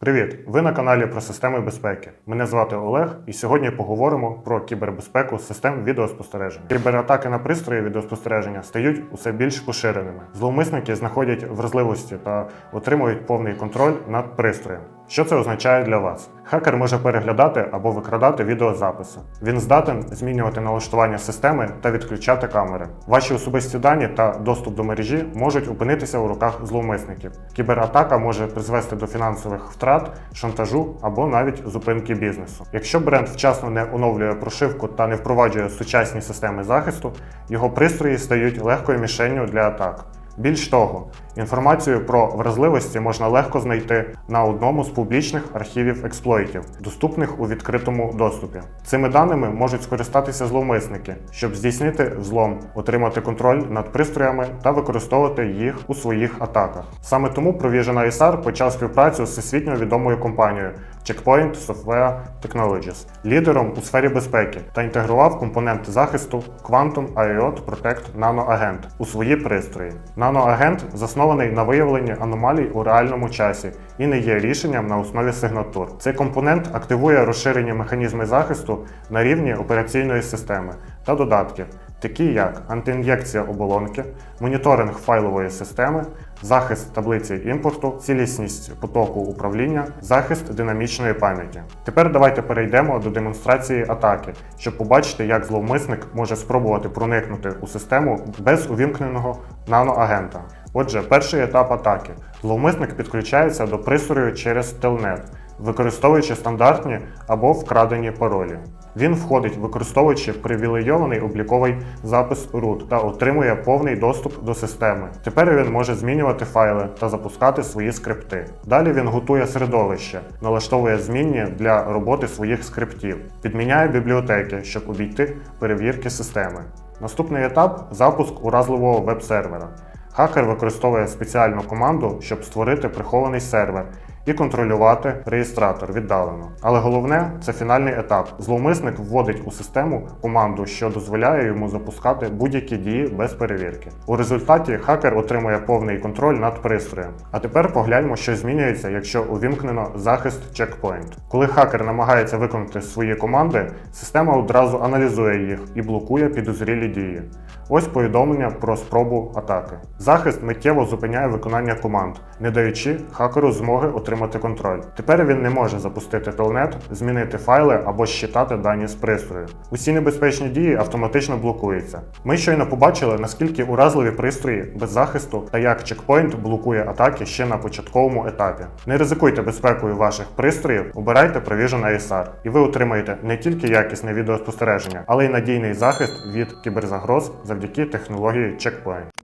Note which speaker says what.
Speaker 1: Привіт! Ви на каналі про системи безпеки. Мене звати Олег, і сьогодні поговоримо про кібербезпеку систем відеоспостереження. Кібератаки на пристрої відеоспостереження стають усе більш поширеними. Зловмисники знаходять вразливості та отримують повний контроль над пристроєм. Що це означає для вас? Хакер може переглядати або викрадати відеозаписи. Він здатен змінювати налаштування системи та відключати камери. Ваші особисті дані та доступ до мережі можуть опинитися у руках зловмисників. Кібератака може призвести до фінансових втрат, шантажу або навіть зупинки бізнесу. Якщо бренд вчасно не оновлює прошивку та не впроваджує сучасні системи захисту, його пристрої стають легкою мішенню для атак. Більш того, інформацію про вразливості можна легко знайти на одному з публічних архівів експлойтів, доступних у відкритому доступі. Цими даними можуть скористатися зловмисники, щоб здійснити взлом, отримати контроль над пристроями та використовувати їх у своїх атаках. Саме тому Provision ISR почав співпрацю з всесвітньо відомою компанією Checkpoint Software Technologies, лідером у сфері безпеки, та інтегрував компоненти захисту Quantum IOT Protect Nano Agent у свої пристрої. Nano-агент заснований на виявленні аномалій у реальному часі і не є рішенням на основі сигнатур. Цей компонент активує розширені механізми захисту на рівні операційної системи та додатків, такі як антиін'єкція оболонки, моніторинг файлової системи, захист таблиці імпорту, цілісність потоку управління, захист динамічної пам'яті. Тепер давайте перейдемо до демонстрації атаки, щоб побачити, як зловмисник може спробувати проникнути у систему без увімкненого наноагента. Отже, перший етап атаки. Зловмисник підключається до пристрою через телнет, використовуючи стандартні або вкрадені паролі. Він входить, використовуючи привілейований обліковий запис root та отримує повний доступ до системи. Тепер він може змінювати файли та запускати свої скрипти. Далі він готує середовище, налаштовує змінні для роботи своїх скриптів, підміняє бібліотеки, щоб обійти перевірки системи. Наступний етап запуск уразливого веб-сервера. Хакер використовує спеціальну команду, щоб створити прихований сервер і контролювати реєстратор віддалено. Але головне це фінальний етап. Зловмисник вводить у систему команду, що дозволяє йому запускати будь-які дії без перевірки. У результаті хакер отримує повний контроль над пристроєм. А тепер погляньмо, що змінюється, якщо увімкнено захист checkpoint. Коли хакер намагається виконати свої команди, система одразу аналізує їх і блокує підозрілі дії. Ось повідомлення про спробу атаки. Захист миттєво зупиняє виконання команд, не даючи хакеру змоги отримати контроль. Тепер він не може запустити телнет, змінити файли або щитати дані з пристрою. Усі небезпечні дії автоматично блокуються. Ми щойно побачили, наскільки уразливі пристрої без захисту та як чекпоінт блокує атаки ще на початковому етапі. Не ризикуйте безпекою ваших пристроїв, обирайте Provision ISR, і ви отримаєте не тільки якісне відеоспостереження, але й надійний захист від кіберзагроз завдяки технології Checkpoint.